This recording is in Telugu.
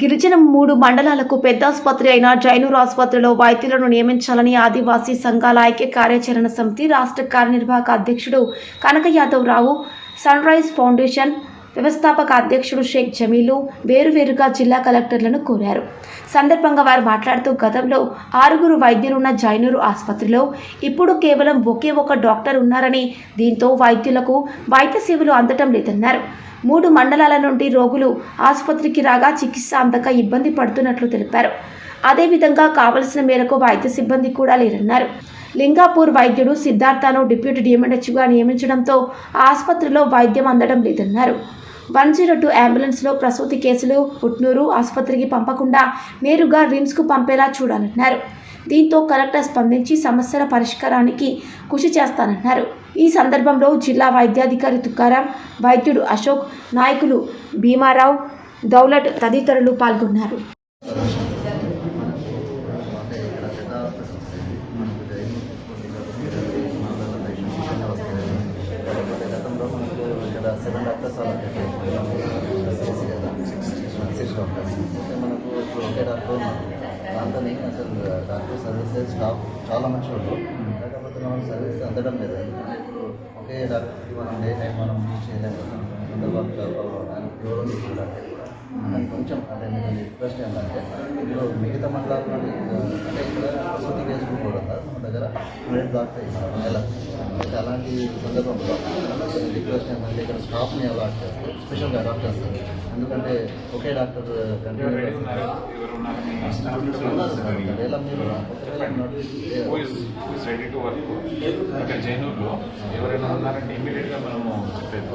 గిరిజన మూడు మండలాలకు పెద్ద ఆసుపత్రి అయిన జైనూర్ ఆసుపత్రిలో వైద్యులను నియమించాలని ఆదివాసీ సంఘాల ఐక్య కార్యాచరణ సమితి రాష్ట్ర కార్యనిర్వాహక అధ్యక్షుడు Kanaka Yadav Rao sunrise foundation వ్యవస్థాపక అధ్యక్షుడు షేక్ జమీలు వేరువేరుగా జిల్లా కలెక్టర్లను కోరారు. సందర్భంగా వారు మాట్లాడుతూ గతంలో ఆరుగురు వైద్యులున్న జైనూరు ఆసుపత్రిలో ఇప్పుడు కేవలం ఒకే ఒక డాక్టర్ ఉన్నారని దీంతో వైద్యులకు వైద్య సేవలు అందటం లేదన్నారు. మూడు మండలాల నుండి రోగులు ఆసుపత్రికి రాగా చికిత్స అందక ఇబ్బంది పడుతున్నట్లు తెలిపారు. అదేవిధంగా కావలసిన మేరకు వైద్య సిబ్బంది కూడా లేరన్నారు. లింగాపూర్ వైద్యుడు సిద్ధార్థను డిప్యూటీ డిఎంహెచ్గా నియమించడంతో ఆసుపత్రిలో వైద్యం అందడం లేదన్నారు. వన్ జీరో టూ అంబులెన్స్లో ప్రసూతి కేసులు పుట్నూరు ఆసుపత్రికి పంపకుండా నేరుగా రిమ్స్కు పంపేలా చూడాలన్నారు. దీంతో కలెక్టర్ స్పందించి సమస్యల పరిష్కారానికి కృషి చేస్తానన్నారు. ఈ సందర్భంలో జిల్లా వైద్యాధికారి తుకారాం వైద్యుడు అశోక్ నాయకులు భీమారావు దౌలట్ తదితరులు పాల్గొన్నారు అంటే ఇక్కడ పెద్ద మనకు గతంలో మనకు ఇక్కడ సెవెన్ డాక్టర్స్ అలా కదా సిక్స్ డాక్టర్స్ మనకు ఇప్పుడు ఒకే డాక్టర్ ఉన్నారు దాంతో అసలు డాక్టర్ సర్వీసెస్ స్టాఫ్ చాలా మంచి వాళ్ళు కాకపోతే మనం సర్వీస్ అందడం లేదు ఇప్పుడు ఒకే డాక్టర్కి మనం డే టైం మనం చేయలేము సందర్భాలు ఆయన ఎవరో చూడాలి కూడా కొంచెం అంటే నేను రిక్వెస్ట్ ఏంటంటే ఇప్పుడు మిగతా మండలాల అంటే ఇక్కడ ప్రసూతి కేసులు మన దగ్గర హండ్రెడ్ దాకా ఇస్తారు నెల అయితే అలాంటి సందర్భంలో రిక్వెస్ట్ ఏంటంటే ఇక్కడ స్టాఫ్ని అలాట్ చేస్తారు స్పెషల్గా డాక్టర్స్ ఎందుకంటే ఒకే డాక్టర్ కంటిన్యూ ఒకవేళ మీరు ఇక్కడ జైనూర్లో ఎవరైనా ఉన్నారంటే ఇమీడియట్గా మనము చెప్పేది